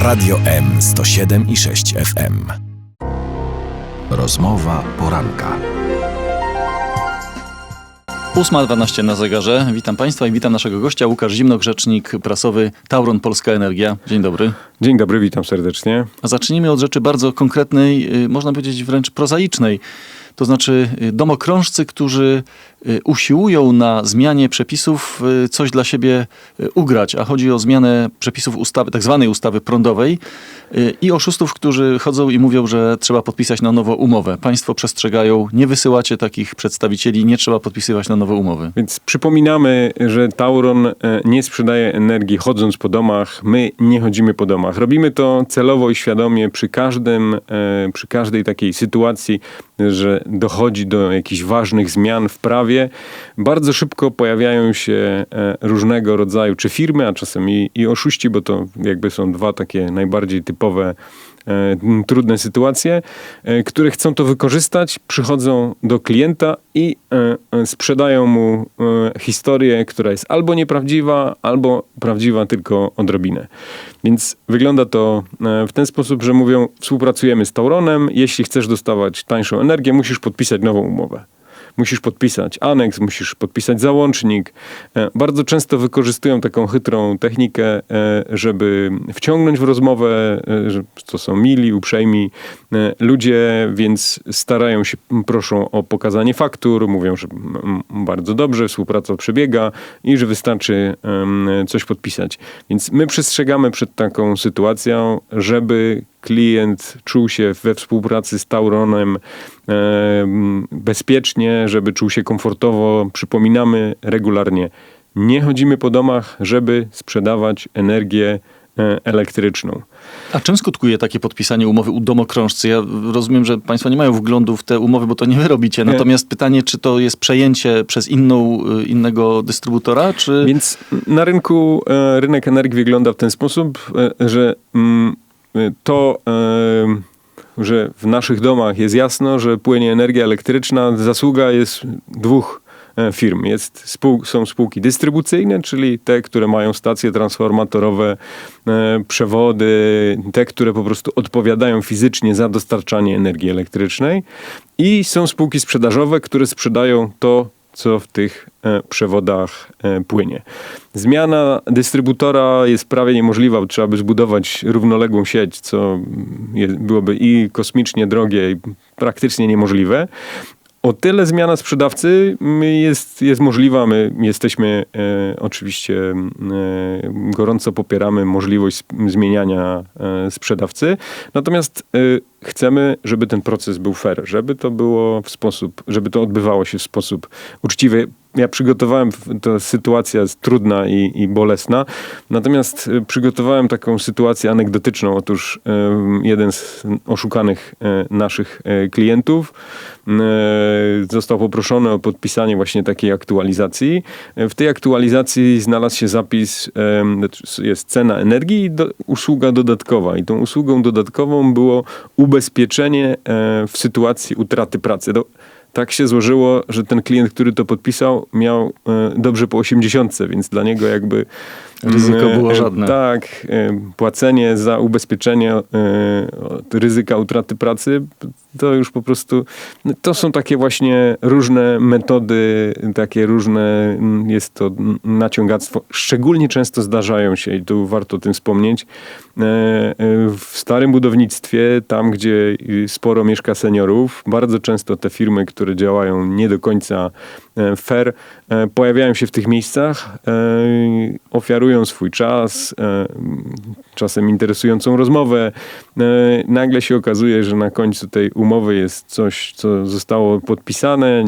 Radio M 107 i 6 FM. Rozmowa poranka. 8.12 na zegarze. Witam Państwa i witam naszego gościa, Łukasz Zimnok, rzecznik prasowy Tauron Polska Energia. Dzień dobry. Dzień dobry, witam serdecznie. A zacznijmy od rzeczy bardzo konkretnej, y, można powiedzieć wręcz prozaicznej. To znaczy y, domokrążcy, którzy y, usiłują na zmianie przepisów y, coś dla siebie ugrać, a chodzi o zmianę przepisów ustawy, tak zwanej ustawy prądowej i oszustów, którzy chodzą i mówią, że trzeba podpisać na nowo umowę. Państwo przestrzegają, nie wysyłacie takich przedstawicieli, nie trzeba podpisywać na nowe umowy. Więc przypominamy, że Tauron e, nie sprzedaje energii chodząc po domach. My nie chodzimy po domach. Robimy to celowo i świadomie przy każdym, e, przy każdej takiej sytuacji, że dochodzi do jakichś ważnych zmian w prawie. Bardzo szybko pojawiają się e, różnego rodzaju, czy firmy, a czasem i, i oszuści, bo to jakby są dwa takie najbardziej typowe trudne sytuacje, e, które chcą to wykorzystać, przychodzą do klienta i e, e, sprzedają mu e, historię, która jest albo nieprawdziwa, albo prawdziwa tylko odrobinę. Więc wygląda to e, w ten sposób, że mówią: Współpracujemy z Tauronem, jeśli chcesz dostawać tańszą energię, musisz podpisać nową umowę musisz podpisać aneks, musisz podpisać załącznik. E, Bardzo często wykorzystują taką chytrą technikę, e, żeby wciągnąć w rozmowę, e, to są mili, uprzejmi e, ludzie, więc starają się, proszą o pokazanie faktur, mówią, że bardzo dobrze, współpraca przebiega i że wystarczy coś podpisać. Więc my przestrzegamy przed taką sytuacją, żeby klient czuł się we współpracy z Tauronem e, bezpiecznie, żeby czuł się komfortowo. Przypominamy regularnie, nie chodzimy po domach, żeby sprzedawać energię e, elektryczną. A czym skutkuje takie podpisanie umowy u domokrążcy? Ja rozumiem, że Państwo nie mają wglądu w te umowy, bo to nie wy robicie. Natomiast pytanie, czy to jest przejęcie przez inną, y, innego dystrybutora, czy... Więc na rynku e, rynek energii wygląda w ten sposób, e, że mm, e, to, e, że w naszych domach jest jasno, że płynie energia elektryczna, zasługa jest dwóch e, firm. Jest spół, są spółki dystrybucyjne, czyli te, które mają stacje transformatorowe, e, przewody, te, które po prostu odpowiadają fizycznie za dostarczanie energii elektrycznej. I są spółki sprzedażowe, które sprzedają to, co w tych e, przewodach e, płynie. Zmiana dystrybutora jest prawie niemożliwa, bo trzeba by zbudować równoległą sieć, co je, byłoby i kosmicznie drogie, i praktycznie niemożliwe. O tyle zmiana sprzedawcy jest, jest możliwa. My jesteśmy e, oczywiście e, gorąco popieramy możliwość zmieniania e, sprzedawcy. Natomiast e, chcemy, żeby ten proces był fair, żeby to było w sposób, żeby to odbywało się w sposób uczciwy. Ja przygotowałem, ta sytuacja jest trudna i, i bolesna, natomiast e, przygotowałem taką sytuację anegdotyczną. Otóż jeden z oszukanych e, naszych e, klientów został poproszony o podpisanie właśnie takiej aktualizacji. W tej aktualizacji znalazł się zapis, jest cena energii i do, usługa dodatkowa. I tą usługą dodatkową było ubezpieczenie w sytuacji utraty pracy. Tak się złożyło, że ten klient, który to podpisał, miał e, dobrze po 80, więc dla niego jakby Ryzyko mm, było e, żadne. Tak, e, płacenie za ubezpieczenie e, ryzyka utraty pracy, to już po prostu, to są takie właśnie różne metody, takie różne, mm, jest to naciągactwo. Szczególnie często zdarzają się, i tu warto o tym wspomnieć, e, e, w starym budownictwie, tam gdzie sporo mieszka seniorów, bardzo często te firmy, które działają nie do końca e, fair, pojawiają się w tych miejscach, ofiarują swój czas, czasem interesującą rozmowę. E, Nagle się okazuje, że na końcu tej umowy jest coś, co zostało podpisane.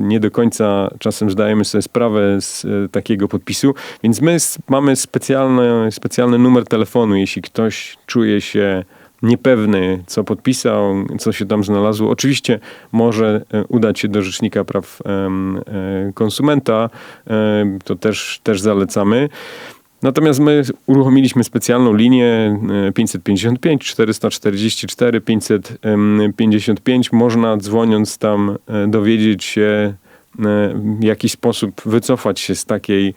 Nie do końca czasem zdajemy sobie sprawę z e, takiego podpisu, więc my mamy specjalny, specjalny numer telefonu, jeśli ktoś czuje się niepewny, co podpisał, co się tam znalazło. Oczywiście może e, udać się do Rzecznika Praw Konsumenta, to też, też zalecamy. Natomiast my uruchomiliśmy specjalną linię e, 555 444 555. Można dzwoniąc tam e, dowiedzieć się, w jakiś sposób wycofać się z takiej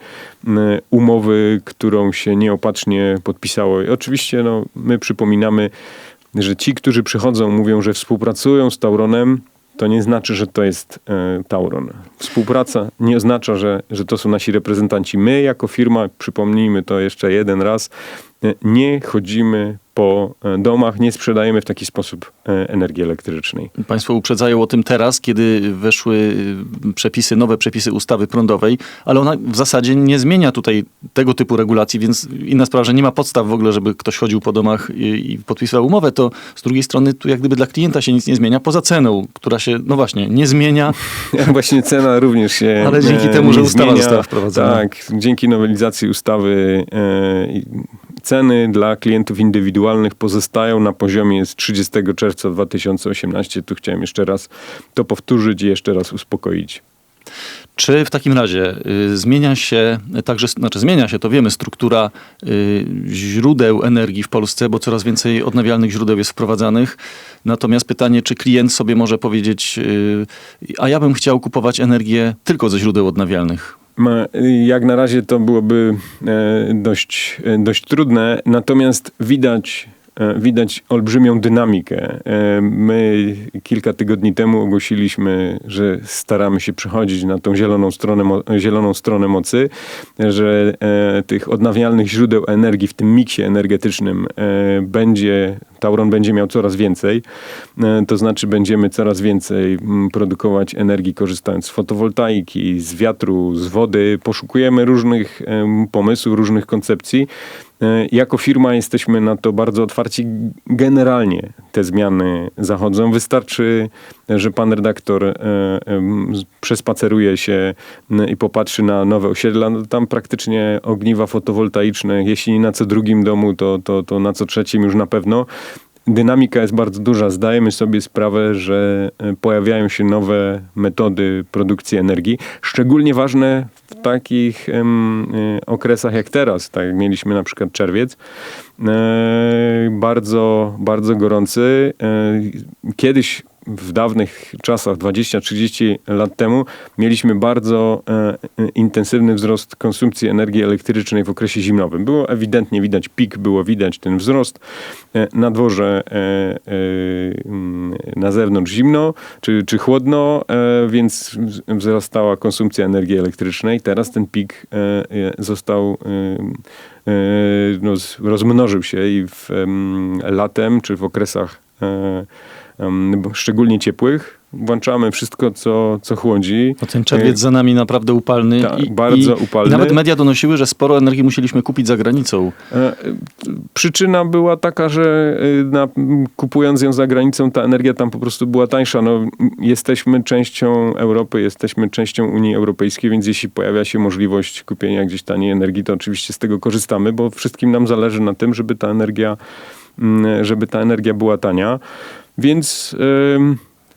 m, umowy, którą się nieopatrznie podpisało. I oczywiście no, my przypominamy, że ci, którzy przychodzą, mówią, że współpracują z Tauronem, to nie znaczy, że to jest e, Tauron. Współpraca nie oznacza, że, że to są nasi reprezentanci. My jako firma, przypomnijmy to jeszcze jeden raz, e, nie chodzimy po e, domach, nie sprzedajemy w taki sposób e, energii elektrycznej. Państwo uprzedzają o tym teraz, kiedy weszły y, przepisy, nowe przepisy ustawy prądowej, ale ona w zasadzie nie zmienia tutaj tego typu regulacji, więc inna sprawa, że nie ma podstaw w ogóle, żeby ktoś chodził po domach i, i podpisywał umowę, to z drugiej strony tu jak gdyby dla klienta się nic nie zmienia, poza ceną, która się, no właśnie, nie zmienia. Właśnie cena również się Ale dzięki e, temu, że ustawa zmienia. została wprowadzona. Tak, dzięki nowelizacji ustawy e, ceny dla klientów indywidualnych pozostają na poziomie z 30 czerwca 2018. Tu chciałem jeszcze raz to powtórzyć i jeszcze raz uspokoić. Czy w takim razie y, zmienia się, także, znaczy zmienia się, to wiemy, struktura y, źródeł energii w Polsce, bo coraz więcej odnawialnych źródeł jest wprowadzanych. Natomiast pytanie, czy klient sobie może powiedzieć, y, a ja bym chciał kupować energię tylko ze źródeł odnawialnych. Jak na razie to byłoby e, dość, e, dość trudne, natomiast widać, widać olbrzymią dynamikę. E, My kilka tygodni temu ogłosiliśmy, że staramy się przechodzić na tą zieloną stronę, zieloną stronę mocy, że e, tych odnawialnych źródeł energii w tym miksie energetycznym e, będzie, Tauron będzie miał coraz więcej. E, To znaczy będziemy coraz więcej produkować energii korzystając z fotowoltaiki, z wiatru, z wody. Poszukujemy różnych pomysłów, różnych koncepcji. E, Jako firma jesteśmy na to bardzo otwarci. Generalnie te zmiany zachodzą. Wystarczy, że pan redaktor e, przespaceruje się i popatrzy na nowe osiedla. No, tam praktycznie ogniwa fotowoltaiczne, jeśli nie na co drugim domu, to, to, to na co trzecim już na pewno. Dynamika jest bardzo duża. Zdajemy sobie sprawę, że e, pojawiają się nowe metody produkcji energii. Szczególnie ważne w takich e, okresach jak teraz, tak jak mieliśmy na przykład czerwiec. E, bardzo, bardzo gorący. Kiedyś w dawnych czasach, 20-30 lat temu, mieliśmy bardzo e, e, intensywny wzrost konsumpcji energii elektrycznej w okresie zimnowym. Było ewidentnie widać pik, było widać ten wzrost. E, na dworze, e, e, mm, na zewnątrz zimno czy, czy chłodno, e, więc wz- wzrastała konsumpcja energii elektrycznej. Teraz ten pik został no, rozmnożył się i w, em, latem czy w okresach szczególnie ciepłych włączamy wszystko, co, co chłodzi. No ten czerwiec za nami naprawdę upalny. Tak, bardzo upalny. I nawet media donosiły, że sporo energii musieliśmy kupić za granicą. E, e, Przyczyna była taka, że e, na, kupując ją za granicą, ta energia tam po prostu była tańsza. No, jesteśmy częścią Europy, jesteśmy częścią Unii Europejskiej, więc jeśli pojawia się możliwość kupienia gdzieś taniej energii, to oczywiście z tego korzystamy, bo wszystkim nam zależy na tym, żeby ta energia, m, żeby ta energia była tania. Więc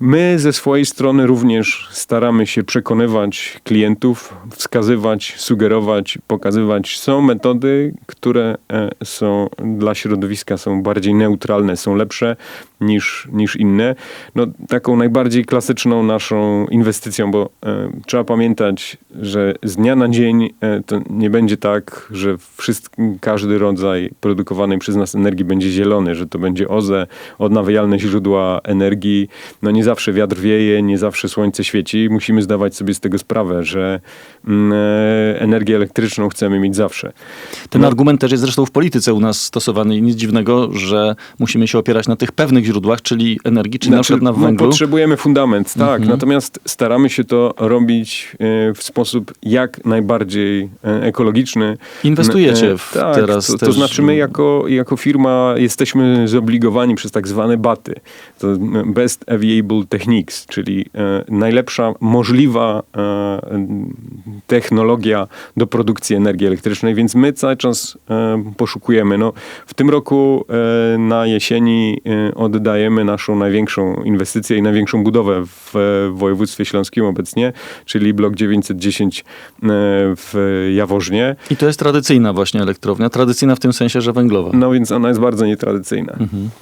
my ze swojej strony również staramy się przekonywać klientów, wskazywać, sugerować, pokazywać. Są metody, które e, są dla środowiska są bardziej neutralne, są lepsze niż, niż inne. No, taką najbardziej klasyczną naszą inwestycją, bo e, trzeba pamiętać, że z dnia na dzień e, to nie będzie tak, że wszystki, każdy rodzaj produkowanej przez nas energii będzie zielony, że to będzie OZE, odnawialne źródła energii. No nie zawsze wiatr wieje, nie zawsze słońce świeci. Musimy zdawać sobie z tego sprawę, że mm, e, energię elektryczną chcemy mieć zawsze. Ten No. argument też jest zresztą w polityce u nas stosowany i nic dziwnego, że musimy się opierać na tych pewnych źródłach, czyli energii, czyli na przykład na no, węglu. potrzebujemy fundament, tak. Mhm. Natomiast staramy się to robić e, w sposób jak najbardziej e, ekologiczny. Inwestujecie w tak, teraz to, to też- znaczy my jako, jako firma jesteśmy zobligowani przez tak zwane BATy. To Best Available Techniques, czyli e, najlepsza możliwa e, technologia do produkcji energii elektrycznej, więc my cały czas e, poszukujemy. No, w tym roku na jesieni oddajemy naszą największą inwestycję i największą budowę w, województwie śląskim obecnie, czyli blok 910 e, w Jaworznie. I to jest tradycyjna właśnie elektrownia. Tradycyjna w tym sensie, że węglowa. No więc ona jest bardzo nietradycyjna.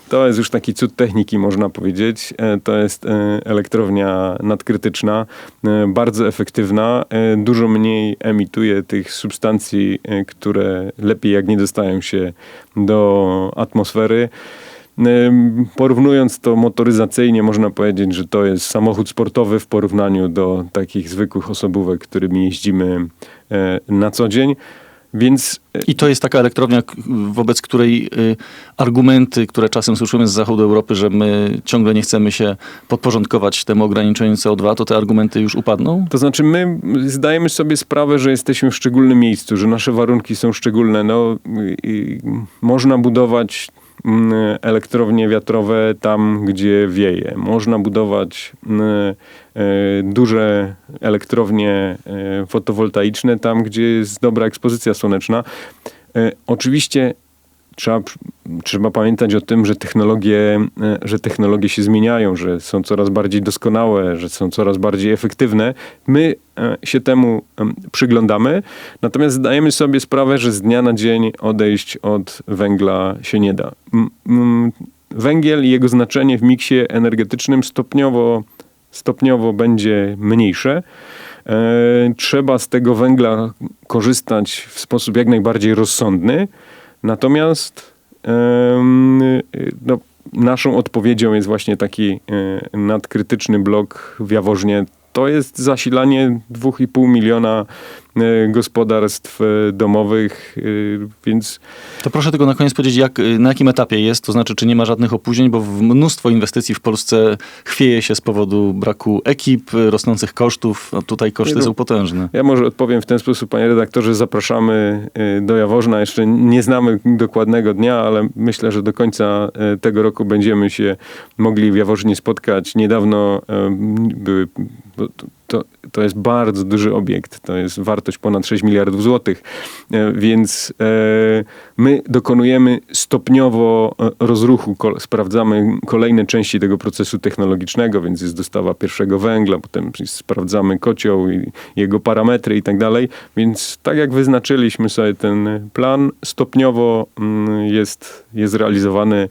To jest już taki cud techniki, można powiedzieć. To jest elektrownia nadkrytyczna, e, bardzo efektywna, e, dużo mniej emituje tych substancji, e, które lepiej jak nie dostają się do atmosfery. Porównując to motoryzacyjnie, można powiedzieć, że to jest samochód sportowy w porównaniu do takich zwykłych osobówek, którymi jeździmy e, na co dzień. Więc e, I to jest taka elektrownia, wobec której y, argumenty, które czasem słyszymy z zachodu Europy, że my ciągle nie chcemy się podporządkować temu ograniczeniu CO2, to te argumenty już upadną? To znaczy, my zdajemy sobie sprawę, że jesteśmy w szczególnym miejscu, że nasze warunki są szczególne. No, można budować elektrownie wiatrowe tam, gdzie wieje. Można budować mm, e, duże elektrownie e, fotowoltaiczne tam, gdzie jest dobra ekspozycja słoneczna. E, Oczywiście trzeba, trzeba pamiętać o tym, że technologie, e, że technologie się zmieniają, że są coraz bardziej doskonałe, że są coraz bardziej efektywne. My e, się temu em, przyglądamy, natomiast zdajemy sobie sprawę, że z dnia na dzień odejść od węgla się nie da. Węgiel i jego znaczenie w miksie energetycznym stopniowo, stopniowo będzie mniejsze. E, Trzeba z tego węgla korzystać w sposób jak najbardziej rozsądny. Natomiast no, naszą odpowiedzią jest właśnie taki e, nadkrytyczny blok w Jaworznie. To jest zasilanie 2,5 miliona gospodarstw e, domowych, e, więc To proszę tylko na koniec powiedzieć, jak, y, na jakim etapie jest, to znaczy, czy nie ma żadnych opóźnień, bo mnóstwo inwestycji w Polsce chwieje się z powodu braku ekip, y, rosnących kosztów, a tutaj koszty no. są potężne. Ja może odpowiem w ten sposób, panie redaktorze. Zapraszamy y, do Jaworzna. Jeszcze nie znamy dokładnego dnia, ale myślę, że do końca y, tego roku będziemy się mogli w Jaworznie spotkać. Niedawno y, były. To- To, jest bardzo duży obiekt. To jest wartość ponad 6 miliardów złotych. E, Więc e, my dokonujemy stopniowo e, rozruchu, sprawdzamy kolejne części tego procesu technologicznego, więc jest dostawa pierwszego węgla, potem sprawdzamy kocioł i jego parametry i tak dalej. Więc tak jak wyznaczyliśmy sobie ten plan, stopniowo mm, jest, jest realizowany.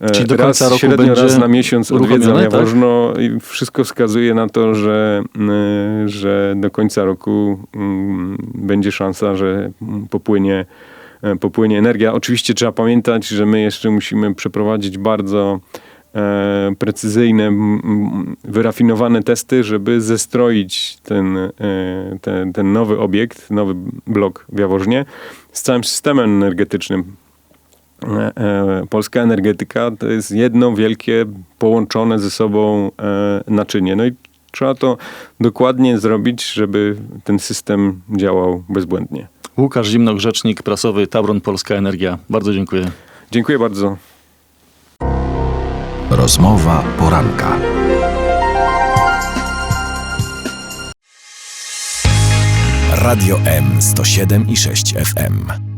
E, Czyli do raz końca roku średnio raz na miesiąc odwiedzam tak? Jaworzno i wszystko wskazuje na to, że, y, że do końca roku mm, będzie szansa, że mm, popłynie, e, popłynie energia. Oczywiście trzeba pamiętać, że my jeszcze musimy przeprowadzić bardzo e, precyzyjne, wyrafinowane testy, żeby zestroić ten, ten, ten nowy obiekt, nowy blok w Jaworznie z całym systemem energetycznym. E, e, Polska energetyka to jest jedno wielkie, połączone ze sobą e, naczynie. No i trzeba to dokładnie zrobić, żeby ten system działał bezbłędnie. Łukasz Zimnok, rzecznik prasowy Tauron Polska Energia. Bardzo dziękuję. Dziękuję bardzo. Rozmowa poranka. Radio M 107 i 6 FM.